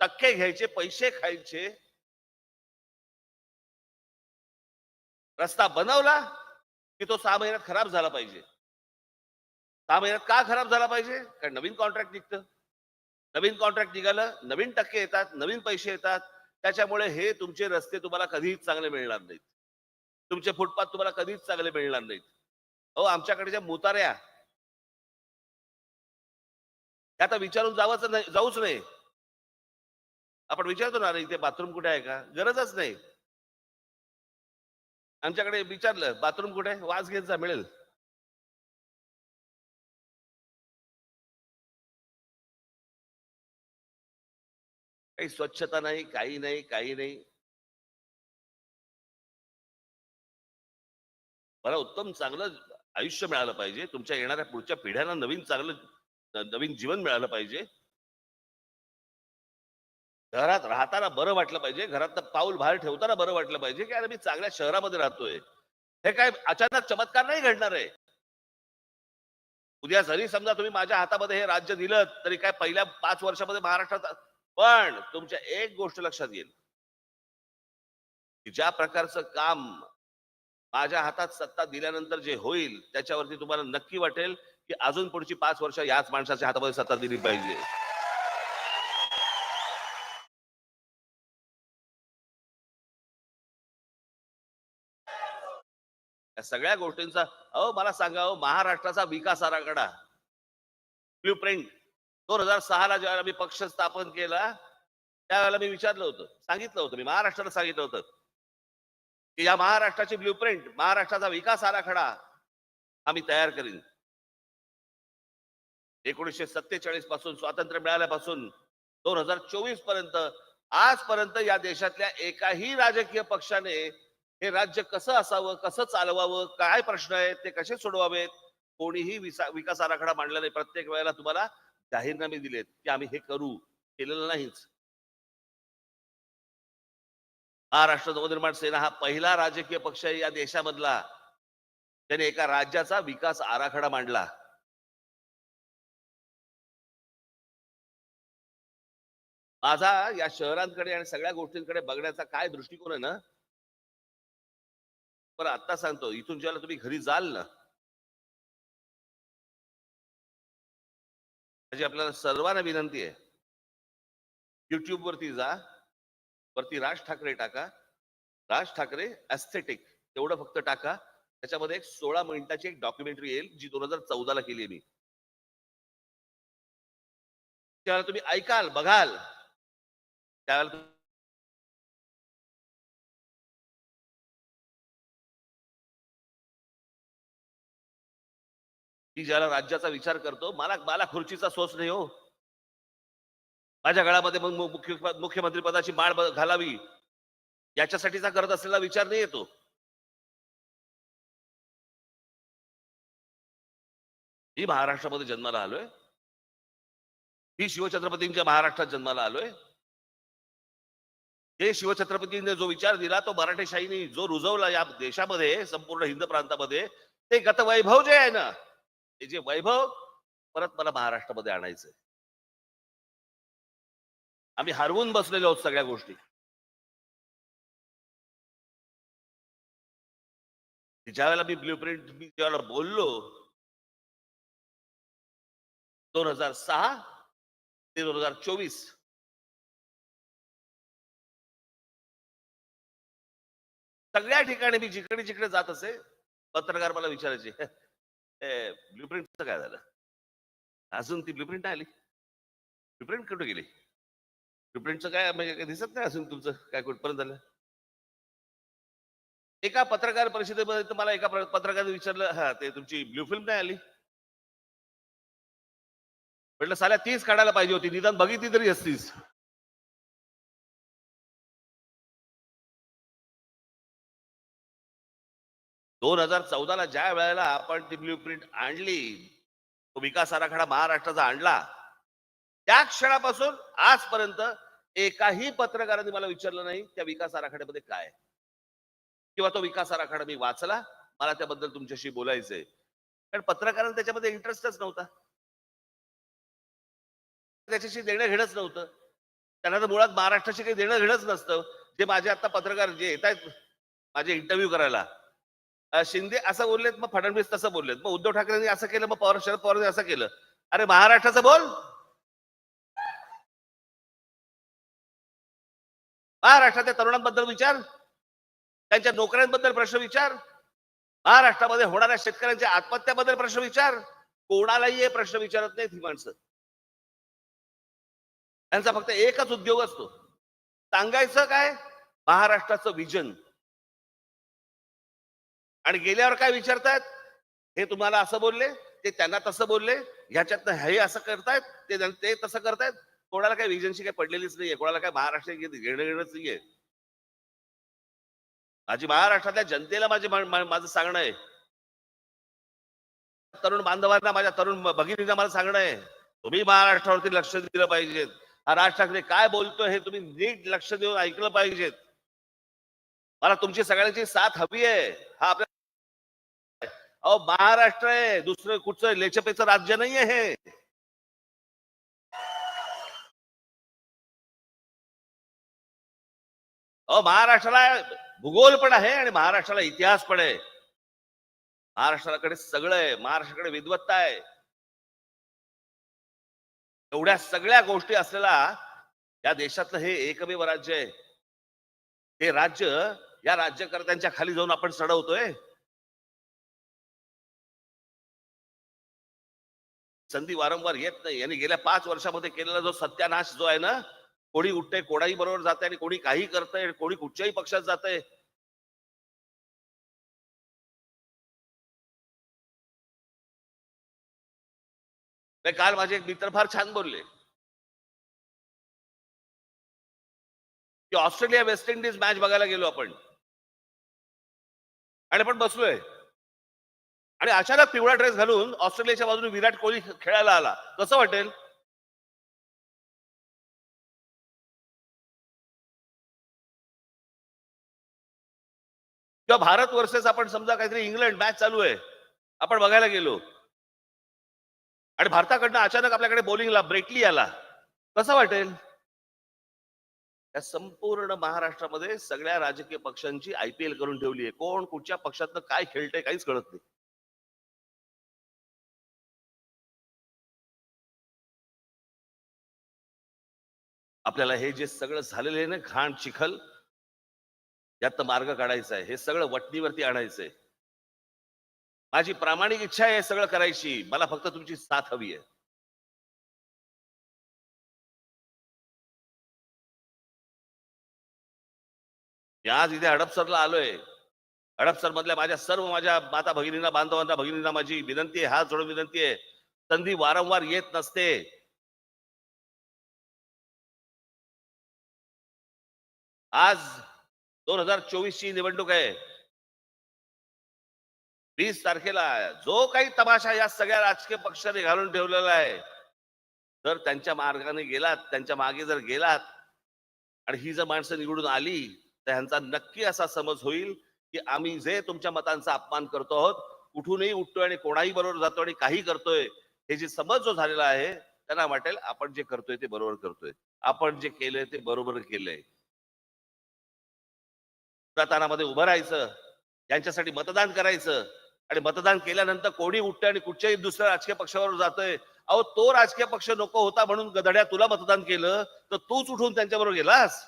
टक्के घ्यायचे पैसे खायचे. रस्ता बनवला की तो सहा महिन्यात खराब झाला पाहिजे. सहा महिन्यात का खराब झाला पाहिजे? कारण नवीन कॉन्ट्रॅक्ट निघतं. नवीन कॉन्ट्रॅक्ट निघालं नवीन टक्के येतात नवीन पैसे येतात. त्याच्यामुळे हे तुमचे रस्ते तुम्हाला कधीच चांगले मिळणार नाहीत. तुमचे फुटपाथ तुम्हाला कधीच चांगले मिळणार नाहीत. अहो आमच्याकडे ज्या मुताऱ्या हे आता विचारून जावंच नाही जाऊच नाही. आपण विचारतो ना अरे इथे बाथरूम कुठे आहे का? गरजच नाही. आमच्याकडे विचारलं बाथरूम कुठे आहे? वास घेत जा मिळेल. काही स्वच्छता नाही काही नाही काही नाही. मला उत्तम चांगलं आयुष्य मिळालं पाहिजे. तुमच्या येणाऱ्या पुढच्या पिढ्यांना नवीन चांगलं नवीन जीवन मिळालं पाहिजे. घरात राहताना बरं वाटलं पाहिजे. घरात पाऊल बाहेर ठेवताना बरं वाटलं पाहिजे की अरे मी चांगल्या शहरामध्ये राहतोय. हे काय अचानक चमत्कार नाही घडणार आहे. उद्या जरी समजा तुम्ही माझ्या हातामध्ये हे राज्य दिलं तरी काय पहिल्या पाच वर्षामध्ये महाराष्ट्रात पण तुमच्या एक गोष्ट लक्षात येईल. की ज्या प्रकारचं काम माझ्या हातात सत्ता दिल्यानंतर जे होईल त्याच्यावरती तुम्हाला नक्की वाटेल की अजून पुढची पाच वर्ष याच माणसाच्या हातामध्ये सत्ता दिली पाहिजे. या सगळ्या गोष्टींचा अहो मला सांगा अहो महाराष्ट्राचा विकास आराखडा. ब्ल्यू प्रिंट दोन हजार सहाला ज्यावेळेला मी पक्ष स्थापन केला त्यावेळेला मी विचारलं होतं सांगितलं होतं मी महाराष्ट्राला सांगितलं होतं की या महाराष्ट्राची ब्ल्यू प्रिंट महाराष्ट्राचा विकास आराखडा आम्ही तयार करीन. एकोणीसशे सत्तेचाळीसपासून स्वातंत्र्य मिळाल्यापासून दोन हजार चोवीसपर्यंत आजपर्यंत या देशातल्या एकाही राजकीय पक्षाने हे राज्य कसं असावं कसं चालवावं काय प्रश्न आहेत ते कसे सोडवावेत? कोणीही विसा- विकास आराखडा मांडला नाही. प्रत्येक वेळेला तुम्हाला जाहीरनामे दिलेत की आम्ही हे करू. केलेलं नाहीच. महाराष्ट्र नवनिर्माण सेना हा पहिला राजकीय पक्ष आहे या देशामधला. त्याने एका राज्याचा विकास आराखडा मांडला. माझा या शहरांकडे आणि सगळ्या गोष्टींकडे बघण्याचा काय दृष्टिकोन आहे ना पण आता सांगतो इथून ज्याला तुम्ही घरी जाल ना. माझी आपल्याला सर्वांना विनंती आहे. युट्यूब वरती जा वरती राज ठाकरे टाका. राज ठाकरे ऍस्थेटिक तेवढं फक्त टाका. त्याच्यामध्ये एक सोळा मिनिटाची एक डॉक्युमेंटरी येईल जी दोन हजार चौदाला केली आहे मी. त्यावेळेला तुम्ही ऐकाल बघाल त्यावेळेला की ज्याला राज्याचा विचार करतो मला मला खुर्चीचा सोच नाही हो. माझ्या गळामध्ये मग मुख्य मुख्यमंत्री पदाची माळ घालावी. याच्यासाठीचा करत असलेला विचार नाही येतो. मी महाराष्ट्रामध्ये जन्माला आलोय. मी शिवछत्रपतींच्या महाराष्ट्रात जन्माला आलोय. हे शिवछत्रपतींनी जो विचार दिला तो मराठेशाहीने जो रुजवला या देशामध्ये संपूर्ण हिंद प्रांतामध्ये ते गतवैभव जे आहे ना हे जे वैभव परत मला महाराष्ट्रामध्ये आणायचंय. आम्ही हरवून बसलेलो आहोत सगळ्या गोष्टी. ज्या वेळेला मी ब्ल्यू प्रिंट मी ज्यावेळेला बोललो दोन हजार सहा ते दोन हजार चोवीस सगळ्या ठिकाणी मी जिकडे जिकडे जात असे पत्रकार मला विचारायचे ब्ल्यू प्रिंटचं काय झालं? अजून ती ब्ल्यू प्रिंट आली. ब्लूप्रिंट कुठे गेली? ब्लूप्रिंटचं काय म्हणजे काय दिसत नाही अजून तुमचं? काय कुठपर्यंत झालं? एका पत्रकार परिषदेमध्ये तुम्हाला एका पत्रकार पत्रकाराने विचारलं हा ते तुमची ब्लू फिल्म नाही आली? म्हटलं साल्या तीच काढायला पाहिजे होती. निदान बघितली तरी असतीच दोन हजार चौदाला ज्या वेळेला आपण ती ब्ल्यू प्रिंट आणली तो विकास आराखडा महाराष्ट्राचा आणला त्या क्षणापासून आजपर्यंत एकाही पत्रकाराने मला विचारलं नाही त्या विकास आराखड्यामध्ये काय किंवा तो विकास आराखडा मी वाचला मला त्याबद्दल तुमच्याशी बोलायचंय कारण पत्रकारांना त्याच्यामध्ये इंटरेस्टच नव्हता. त्याच्याशी देणं घेणंच नव्हतं. त्यांना तर मुळात महाराष्ट्राशी काही देणं घेणंच नसतं. जे माझे आता पत्रकार जे येत आहेत माझे इंटरव्ह्यू करायला शिंदे असं बोललेत मग फडणवीस तसं बोललेत. मग उद्धव ठाकरेंनी असं केलं मग पवार शरद पवारांनी असं केलं. अरे महाराष्ट्राचं बोल. महाराष्ट्रातल्या तरुणांबद्दल विचार. त्यांच्या नोकऱ्यांबद्दल प्रश्न विचार. महाराष्ट्रामध्ये होणाऱ्या शेतकऱ्यांच्या आत्महत्याबद्दल प्रश्न विचार. कोणालाही हे प्रश्न विचारत नाहीत ही माणसं. त्यांचा फक्त एकच उद्योग असतो. सांगायचं काय? महाराष्ट्राचं विजन. आणि गेल्यावर काय विचारतायत हे तुम्हाला असं बोलले ते त्यांना तसं बोलले ह्याच्यातनं हे असं करतायत ते ते तसं करतायत. कोणाला काही विजनशी काही पडलेलीच नाहीये कोणाला काय महाराष्ट्र घेणं घेणंच नाहीये. माझी महाराष्ट्रातल्या जनतेला माझे माझं सांगणं आहे. तरुण बांधवांना माझ्या तरुण भगिनींना मला सांगणं आहे. तुम्ही महाराष्ट्रावरती लक्ष दिलं पाहिजे हा राज ठाकरे काय बोलतोय हे तुम्ही नीट लक्ष देऊन ऐकलं पाहिजेत. मला तुमची सगळ्यांची साथ हवी आहे. हा आपल्या अहो महाराष्ट्र आहे. दुसरं कुठचं? लेचपेचं राज्य नाहीये हे. अहो महाराष्ट्राला भूगोल पण आहे आणि महाराष्ट्राला इतिहास पण आहे. महाराष्ट्राकडे सगळं आहे. महाराष्ट्राकडे विद्वत्ता आहे. एवढ्या सगळ्या गोष्टी असलेला या देशातलं हे एकमेव राज्य आहे. हे राज्य या राज्यकर्त्यांच्या खाली जाऊन आपण चढवतोय संधी वारंवार येत नाही. यांनी गेल्या पाच वर्षामध्ये केलेला जो सत्यानाश जो आहे ना कोणी उठतंय कोणाही बरोबर जाते आणि कोणी काही करतंय कोणी कुठच्याही पक्षात जातंय. काल माझे एक मित्र फार छान बोलले. की ऑस्ट्रेलिया वेस्ट इंडिज मॅच बघायला गेलो आपण. आणि आपण बसलोय. आणि अचानक पिवळा ड्रेस घालून ऑस्ट्रेलियाच्या बाजूने विराट कोहली खेळायला आला. कसं वाटेल? किंवा भारत वर्सेस आपण समजा काहीतरी इंग्लंड मॅच चालू आहे. आपण बघायला गेलो. आणि भारताकडनं अचानक आपल्याकडे बॉलिंगला ब्रेटली आला. कसं वाटेल? या संपूर्ण महाराष्ट्रामध्ये सगळ्या राजकीय पक्षांची आयपीएल करून ठेवली आहे कोण कुठच्या पक्षातनं काय खेळतंय काहीच कळत नाही. आपल्याला हे जे सगळं झालेलं आहे ना घाण चिखल यात मार्ग काढायचा आहे. हे सगळं वटणीवरती आणायचंय माझी प्रामाणिक इच्छा आहे सगळं करायची. मला फक्त तुमची साथ हवी आहे. मी आज इथे हडपसरला आलोय. हडपसर मधल्या माझ्या सर्व माझ्या माता भगिनींना बांधवांना भगिनींना माझी विनंती आहे. हात जोडून विनंती आहे. संधी वारंवार येत नसते. आज दोन हजार चोवीस ची निवडणूक आहे. वीस तारखेला जो काही तमाशा या सगळ्या राजकीय पक्षाने घालून ठेवलेला आहे जर त्यांच्या मार्गाने गेलात त्यांच्या मागे जर गेलात आणि ही जर माणसं निवडून आली तर ह्यांचा नक्की असा समज होईल की आम्ही जे तुमच्या मतांचा अपमान करतो आहोत कुठूनही उठतोय आणि कोणाही बरोबर जातो आणि काही करतोय हे जे समज जो झालेला आहे त्यांना वाटेल आपण जे करतोय ते बरोबर करतोय. आपण जे केलंय ते बरोबर केलंय. मतदानामध्ये उभं राहायचं यांच्यासाठी मतदान करायचं आणि मतदान केल्यानंतर कोणी उठतंय आणि कुठच्याही दुसऱ्या राजकीय पक्षावर जातोय अहो तो राजकीय पक्ष नको होता म्हणून गधड्या तुला मतदान केलं तर तूच उठून त्यांच्याबरोबर गेलास?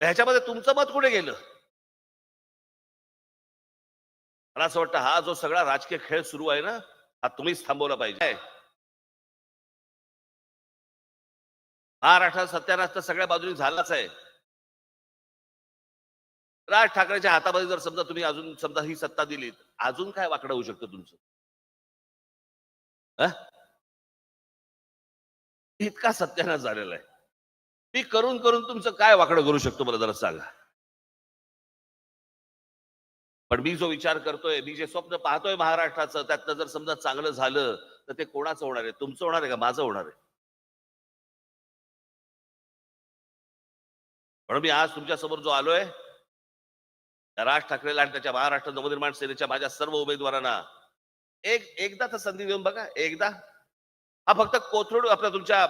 ह्याच्यामध्ये तुमचं मत कुठे गेलं? मला असं वाटतं हा जो सगळा राजकीय खेळ सुरू आहे ना हा तुम्हीच थांबवला पाहिजे. महाराष्ट्रात सत्यानाश तर सगळ्या बाजूनी झालाच आहे. राज ठाकरेच्या हातामध्ये जर समजा तुम्ही अजून समजा ही सत्ता दिलीत अजून काय वाकडं होऊ शकतं तुमचं? इतका सत्यानाश झालेला आहे. मी करून करून तुमचं काय वाकडं करू शकतो मला जरा सांगा. पण मी जो विचार करतोय मी जे स्वप्न पाहतोय महाराष्ट्राचं त्यातनं जर समजा चांगलं झालं तर ते कोणाचं होणार आहे? तुमचं होणार आहे का माझं होणार आहे? म्हणून मी आज तुमच्यासमोर जो आलोय राज ठाकरेला आणि त्याच्या महाराष्ट्र नवनिर्माण सेनेच्या माझ्या सर्व उमेदवारांना एक एकदा तर संधी देऊन बघा एकदा. हा फक्त कोथरूड आपला तुमच्या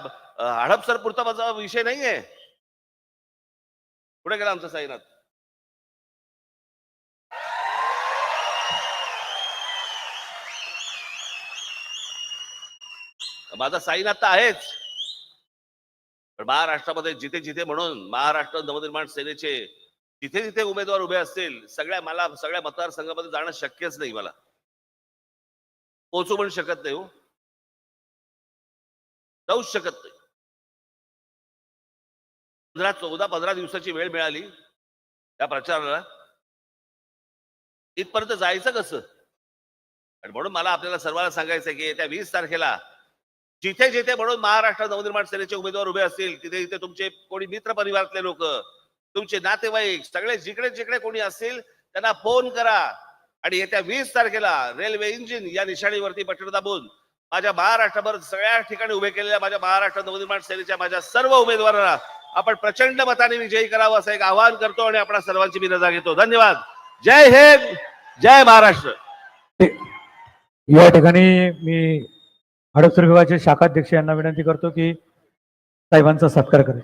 हडपसर पुरता माझा विषय नाहीये. पुढे गेला आमचा साईनाथ? माझा साईनाथ आहेच. पण महाराष्ट्रामध्ये जिथे जिथे म्हणून महाराष्ट्र नवनिर्माण सेनेचे जिथे जिथे उमेदवार उभे असतील सगळ्या मला सगळ्या मतदारसंघामध्ये जाणं शक्यच नाही मला. पोहोचू पण शकत नाही हो. जाऊच शकत नाही. पंधरा चौदा पंधरा दिवसाची वेळ मिळाली त्या प्रचाराला. इथपर्यंत जायचं कसं? आणि म्हणून मला आपल्याला सर्वांना सांगायचं की त्या वीस तारखेला जिथे जिथे म्हणून महाराष्ट्र नवनिर्माण सेनेचे उमेदवार उभे असतील तिथे तिथे तुमचे कोणी मित्र परिवारातले लोक तुमचे नातेवाईक सगळे जिकडे जिकडे कोणी असतील त्यांना फोन करा. आणि येत्या वीस तारखेला रेल्वे इंजिन या निशाणीवरती बटन दाबून माझ्या महाराष्ट्रभर सगळ्या ठिकाणी उभे केलेल्या माझ्या महाराष्ट्र नवनिर्माण सेनेच्या माझ्या सर्व उमेदवारांना आपण प्रचंड मताने विजयी करावं असं एक आवाहन करतो आणि आपण सर्वांची मी रजा घेतो. धन्यवाद. जय हिंद जय महाराष्ट्र. या ठिकाणी मी हडपसर विभागाचे शाखाध्यक्ष यांना विनंती करतो की साहेबांचा सत्कार करेल.